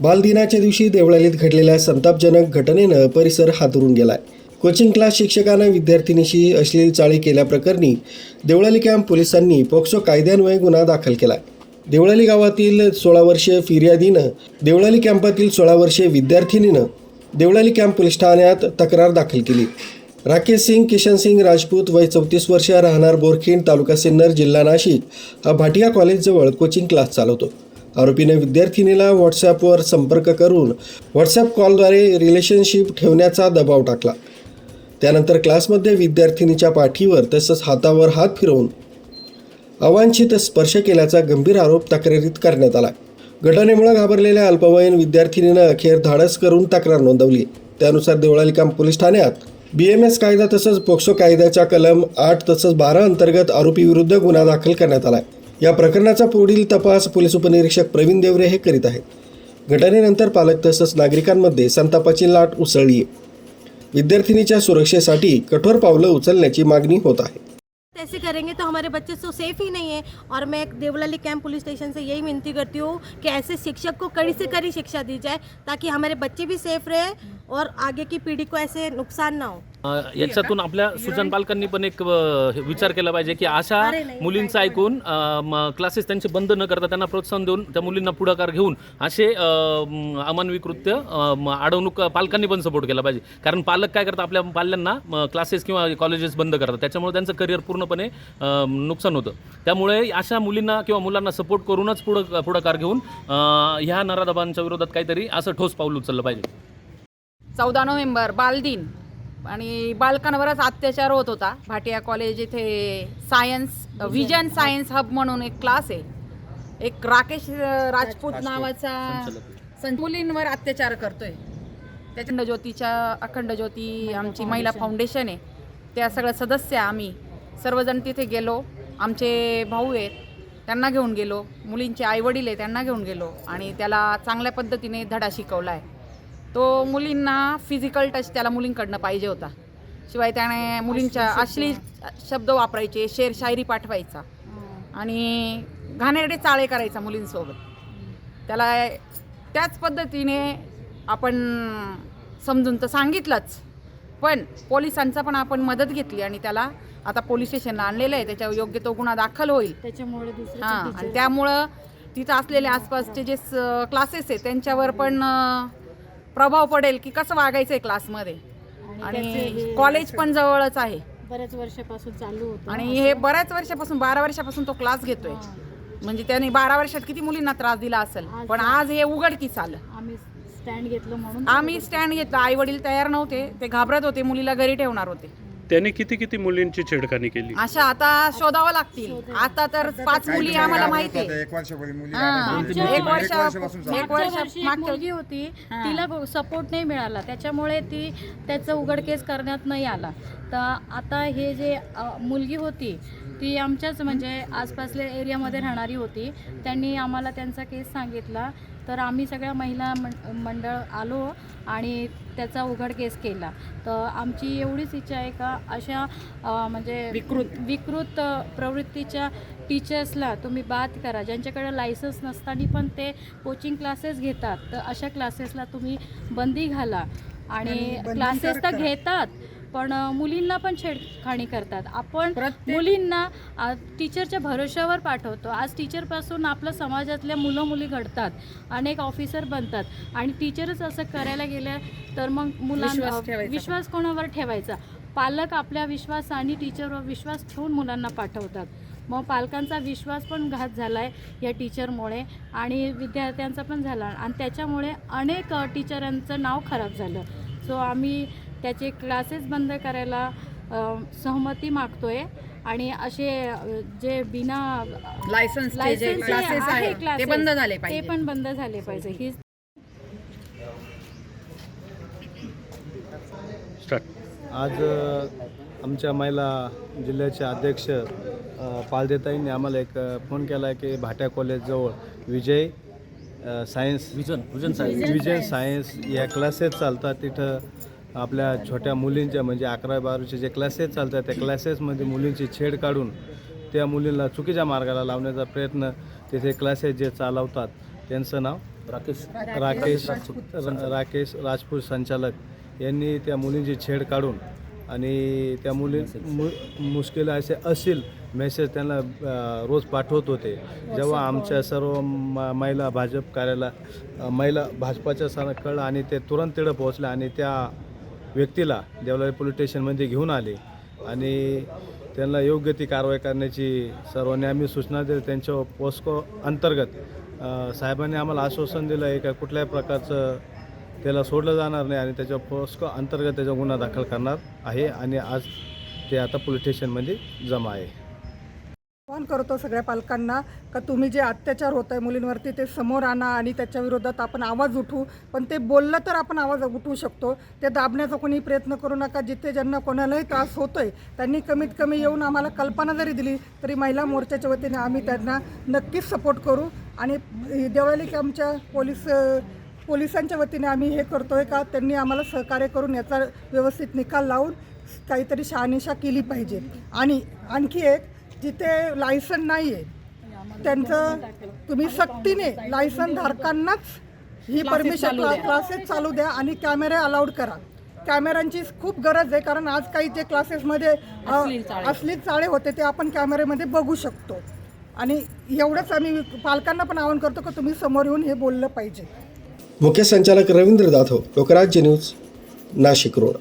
बालदिनाच्या दिवशी देवळालीत घडलेल्या संतापजनक घटनेनं परिसर हादरून गेलाय. कोचिंग क्लास शिक्षकानं विद्यार्थिनीशी अश्लील चाळी केल्याप्रकरणी देवळाली कॅम्प पोलिसांनी पोक्सो कायद्यान्वये गुन्हा दाखल केलाय. देवळाली गावातील सोळा वर्षीय फिर्यादीनं देवळाली कॅम्पातील सोळा वर्षीय विद्यार्थिनीनं देवळाली कॅम्प पोलीस ठाण्यात तक्रार दाखल केली. राकेश सिंग किशन सिंग राजपूत वय चौतीस वर्ष राहणार बोरखिंड तालुका सिन्नर जिल्हा नाशिक हा भाटिया कॉलेजजवळ कोचिंग क्लास चालवतो. आरोपीने विद्यार्थिनीला व्हॉट्सॲपवर संपर्क करून व्हॉट्सॲप कॉलद्वारे रिलेशनशिप ठेवण्याचा दबाव टाकला. त्यानंतर क्लासमध्ये विद्यार्थिनीच्या पाठीवर तसंच हातावर हात फिरवून अवांछित स्पर्श केल्याचा गंभीर आरोप तक्रारीत करण्यात आला. घटनेमुळे घाबरलेल्या अल्पवयीन विद्यार्थिनीनं अखेर धाडस करून तक्रार नोंदवली. त्यानुसार देवळालिकाम पोलीस ठाण्यात बी एम एस कायदा तसंच पोक्सो कायद्याच्या कलम आठ तसंच बारा अंतर्गत आरोपीविरुद्ध गुन्हा दाखल करण्यात आला आहे या प्रकरणाचा पुढील तपास पोलीस उपनिरीक्षक प्रवीण देवरे हे करीत आहेत. घटनेनंतर पालक तसंच नागरिकांमध्ये संतापाची लाट उसळली आहे. विद्यार्थिनीच्या सुरक्षेसाठी कठोर पावलं उचलण्याची मागणी होत आहे. ऐसे करेंगे तो हमारे बच्चे तो सेफ ही नहीं है। और मैं देवलाली कैंप पुलिस स्टेशन से यही विनती करती हूँ कि ऐसे शिक्षक को कड़ी से कड़ी शिक्षा दी जाए ताकि हमारे बच्चे भी सेफ रहे और आगे की पीढ़ी को ऐसे नुकसान ना हो। याच्यातून आपल्या सूचन पालकांनी पण एक विचार केला पाहिजे की अशा मुलींचं ऐकून क्लासेस त्यांचे बंद न करता त्यांना प्रोत्साहन देऊन त्या मुलींना पुढाकार घेऊन असे अमानवी कृत्य अडवणूक पालकांनी पण सपोर्ट केला पाहिजे. कारण पालक काय करतात आपल्या पाल्यांना क्लासेस किंवा कॉलेजेस बंद करतात. त्याच्यामुळे त्यांचं करिअर पूर्णपणे नुकसान होतं. त्यामुळे अशा मुलींना किंवा मुलांना सपोर्ट करूनच पुढं पुढाकार घेऊन ह्या नराधबांच्या विरोधात काहीतरी असं ठोस पाऊल उचललं पाहिजे. चौदा नोव्हेंबर बालदिन. आणि बालकांवरच अत्याचार होत होता. भाटिया कॉलेज इथे सायन्स विजन सायन्स हब म्हणून एक क्लास आहे. एक राकेश राजपूत नावाचा मुलींवर अत्याचार करतोय. त्याच्या अखंड ज्योतीच्या अखंड ज्योती आमची महिला फाउंडेशन आहे. त्या सगळ्या सदस्य आम्ही. सर्वजण तिथे गेलो. आमचे भाऊ आहेत. त्यांना घेऊन गेलो. मुलींचे आईवडील आहे त्यांना घेऊन गेलो. आणि त्याला चांगल्या पद्धतीने धडा शिकवला आहे तो मुलींना फिजिकल टच त्याला मुलींकडनं पाहिजे होता. शिवाय त्याने मुलींच्या अश्लील शब्द. वापरायचे शेर शायरी पाठवायचा. आणि घाणेरडे चाळे करायचा मुलींसोबत. त्याला त्याच पद्धतीने आपण समजून तर सांगितलंच. पण पोलिसांचा पण आपण मदत घेतली आणि त्याला आता पोलीस स्टेशनला आणलेलं आहे. त्याच्यावर योग्य तो गुन्हा दाखल होईल. त्याच्यामुळे हां आणि त्यामुळं तिथं असलेले आसपासचे जे क्लासेस आहेत त्यांच्यावर पण प्रभाव पडेल की कसं वागायचं आहे क्लासमध्ये आणि कॉलेज पण जवळच आहे. बऱ्याच वर्षापासून चालू होतं. आणि हे बऱ्याच वर्षापासून बारा वर्षापासून तो क्लास घेतोय. म्हणजे त्याने बारा वर्षात किती मुलींना त्रास दिला असेल? पण आज हे उघडकीस आलं. आम्ही स्टँड घेतलं म्हणून. आम्ही स्टँड घेतला. आई वडील तयार नव्हते. ते घाबरत होते. मुलीला घरी ठेवणार होते. त्याने किती किती मुलींची छेडखानी केली अशा आता शोधावं लागतील आता तर पाच मुली आम्हाला माहिती आहे एक वर्षापूर्वी मुली हां. आढळल्या. एक वर्ष वर्षापासून चालू. एक मागच्या वर्ष वर्षी एक मागच्या मुलगी होती. तिला सपोर्ट नाही मिळाला त्याच्यामुळे ती त्याचं उघडकेस करण्यात नाही आला तर आता हे जे अ, मुलगी होती ती आमच्याच म्हणजे आसपासल्या एरियामध्ये राहणारी होती. त्यांनी आम्हाला त्यांचा केस सांगितला. तर आम्ही सगळ्या महिला मंडळ आलो आणि त्याचा उघडकेस केला. तर आमची एवढीच इच्छा आहे का अशा म्हणजे विकृत. विकृत प्रवृत्तीच्या टीचर्सला तुम्ही बात करा. ज्यांच्याकडे लायसन्स नसताना पण ते कोचिंग क्लासेस घेतात. तर अशा क्लासेसला तुम्ही बंदी घाला. आणि क्लासेस तर घेतात. पण मुलींना पण छेडखाणी करतात. आपण मुलींना टीचरच्या भरोश्यावर पाठवतो. आज टीचरपासून आपल्या समाजातल्या मुलं मुली घडतात. अनेक ऑफिसर बनतात. आणि टीचरच असं करायला गेलं तर मग मुलांना विश्वास विश्वास कोणावर ठेवायचा? पालक आपल्या विश्वासाने टीचरवर विश्वास ठेवून मुलांना पाठवतात. मग पालकांचा विश्वास पण घात झाला आहे या टीचरमुळे आणि विद्यार्थ्यांचा पण झाला. आणि त्याच्यामुळे अनेक टीचरांचं नाव खराब झालं. सो आम्ही त्याचे क्लासेस बंद करायला सहमती मागतोय. आणि असे जे बिना लायसन्स क्लासेस आहे ते बंद झाले ते पाहिजे. पण बंद झाले पाहिजे. ही स्टार्ट आज आमच्या महिला जिल्ह्याचे अध्यक्ष पालदेताईंनी आम्हाला एक फोन केला आहे की भाट्या कॉलेजजवळ विजय सायन्स विजन विजन साहेब विजय सायन्स या क्लासेस चालतात. तिथं आपल्या छोट्या मुलींच्या म्हणजे अकरा बारावीचे जे क्लासेस चालतात त्या क्लासेसमध्ये मुलींची छेड काढून त्या मुलींना चुकीच्या मार्गाला लावण्याचा प्रयत्न तिथे क्लासेस जे चालवतात त्यांचं नाव राकेश. राकेश र- राकेश राजपूत संचालक. यांनी त्या मुलींची छेड काढून आणि त्या मुली मु मुश्किल असे असील मेसेज त्यांना रोज पाठवत होते. जेव्हा आमच्या सर्व म- महिला भाजप कार्याला महिला भाजपाच्या सण कळलं आणि ते तुरंत तिकडं पोहोचल्या आणि त्या व्यक्तीला देवलाली पोलीस स्टेशनमध्ये घेऊन आले आणि त्यांना योग्य ती कारवाई करण्याची सर्वांनी आम्ही सूचना दिली. त्यांच्या पोस्को अंतर्गत साहेबांनी आम्हाला आश्वासन दिलं आहे का कुठल्याही प्रकारचं त्याला सोडलं जाणार नाही आणि त्याच्या पोस्को अंतर्गत त्याचा गुन्हा दाखल करणार आहे आणि आज ते आता पोलीस स्टेशनमध्ये जमा आहे. आवाहन करतो सगळ्या पालकांना का तुम्ही जे अत्याचार होत आहे मुलींवरती ते समोर आणा आणि त्याच्या विरोधात आपण आवाज उठवू पण ते बोललं तर आपण आवाज उठवू शकतो. ते दाबण्याचा कोणी प्रयत्न करू नका. जिथे ज्यांना कोणालाही त्रास होतोय त्यांनी कमीत कमी येऊन आम्हाला कल्पना जरी दिली तरी महिला मोर्चाच्या वतीने आम्ही त्यांना नक्कीच सपोर्ट करू. आणि देवळाली आमच्या पोलीस पोलिसांच्या वतीने आम्ही हे करतोय का त्यांनी आम्हाला सहकार्य करून याचा व्यवस्थित निकाल लावून काहीतरी शहानिशा केली पाहिजे. आणि आणखी एक जिथे लायसन नाही आहे त्यांचं तुम्ही सक्तीने लायसन धारकांनाच ही परमिशन क्लासेस चालू द्या. आणि कॅमेरे अलाउड करा. कॅमेऱ्यांची खूप गरज आहे कारण आज काही जे क्लासेसमध्ये असली चाळे. होते ते आपण कॅमेऱ्यामध्ये बघू शकतो. आणि एवढंच आम्ही पालकांना पण आवाहन करतो की तुम्ही समोर येऊन हे बोललं पाहिजे. मुख्य संचालक रवींद्र जाधव लोकराज्य न्यूज नाशिक रोड.